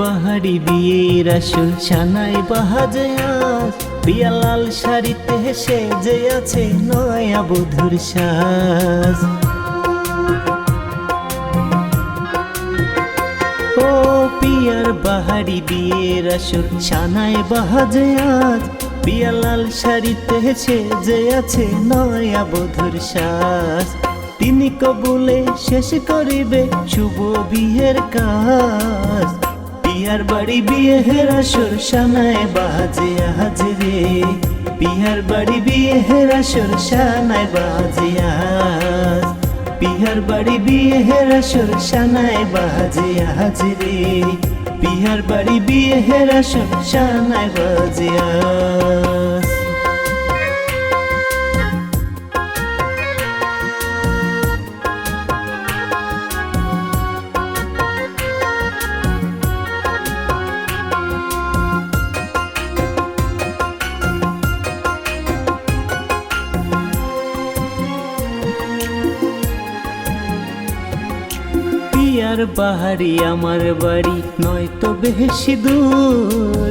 বাহারি বিয়ের আসল সানাই বাহাজে আজ পিয়া লাল শাড়িতে সেজে আছে নয়া বধুর সাজ। ও পিয়ার বাহারি বিয়ের আসর সানায় বাহাজে আজ পিয়া লাল শাড়িতে সেজে আছে নয়া বধুর শ্বাস তিনি কবুলে শেষ করিবে শুভ বিয়ের কাজ। পিয়ার বাড়ি বিয়ের আসর সানায় বাজে আজ রে। পিয়ার বাড়ি বিয়ের আসর সানায় বাজে আজ। বিহার বাড়ি বিয়ের আসর সানায় বাজে আজ রে। বিহার বাড়ি বিয়ের আসর সানায় বাজে আজ। পিয়ার বাহারি আমার বাড়ি। নয়তো বেশি দূর,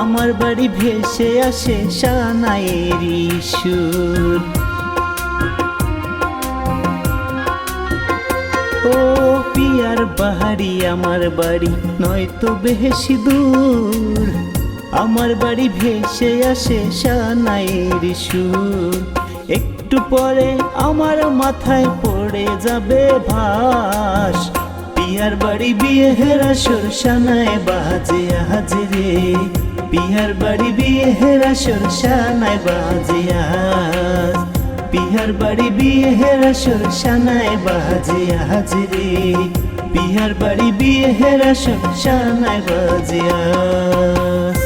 আমার বাড়ি ভেসে আসে সানায়ের সুর ও পিয়ার বাহারি আমার বাড়ি, নয়তো বেশি দূর, আমার বাড়ি ভেসে আসে সানায়ের সুর একটু পরে আমার মাথায় পড়ে যাবে ভাস পিয়ার বাড়ি বিয়ে হেরা সানায় বাজে হাজিরে পিয়ার বাড়ি বিয়ে হেরা সানায় বাজে আজ। পিহার বাড়ি বিয়ে হেরা সানায় বাজে হাজিরে পিহার বাড়ি বিয়ে হেরা সানায় বাজে আজ।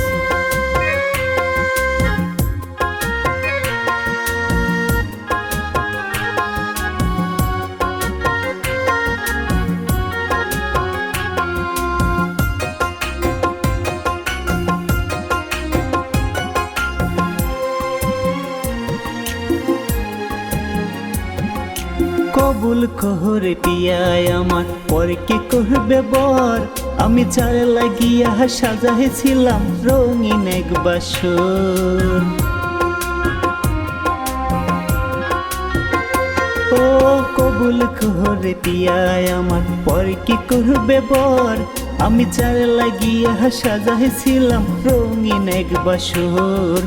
কবুল কহরে পিয়ায় আমার। পরে কি করবে বর? আমি চার লাগিয়া সাজাইছিলাম রঙিন এক বাসর। ও কবুল কহরে পিয়ায় আমার। পরে কি করবে বর? আমি চার লাগিয়া সাজাইছিলাম রঙিন এক বাসর।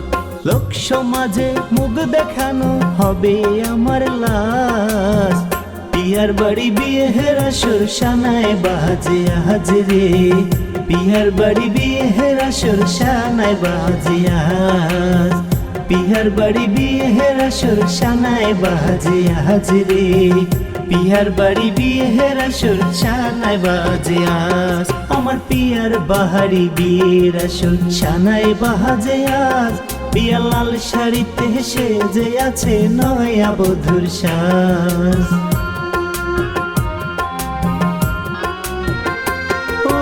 লোক সমাজে মুখ দেখানো হবে আমার লাশ। পিয়ার বাড়ি বিয়ের আসর সানায় বাজে হাজরে পিয়ার বাড়ি বিয়ের আসর সানায় বাজে পিয়ার বাড়ি বিয়ের আসর সানায় বাজে হাজরে পিয়ার বাড়ি বিয়ে হেরা আসর সানায় বাজে আজ। আমার পিয়ার বাহারি বিয়ের আসর সানায় বাজে আজ। পিয়া লাল শাড়িতে সেজে আছে নয়া বধুর সাজ। ও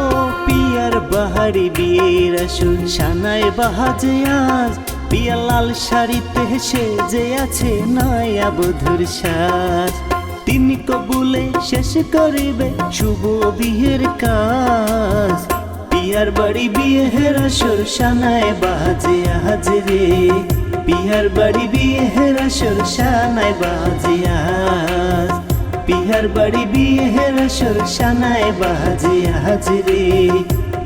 পিয়ার বাহারি বিয়ের আসুন সানায় বাহাজে আজ। পিয়া লাল শাড়িতে সেজে আছে নয়া বধুর সাজ। তিনি কবুলে শেষ করিবে শুভ বিয়ের কাজ। পিয়ার বাড়ি বিয়ে হেরা সরসানায় বাজে হাজরে পিয়ার বাড়ি বিয়ে হেরা সরসানায় বাজে আজ। পিয়ার বাড়ি বিয়ে হেরা সরসানায় বাজে হাজরে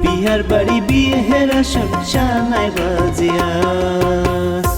পিয়ার বাড়ি বিয়ে হেরা সরসানায় বাজে আজ।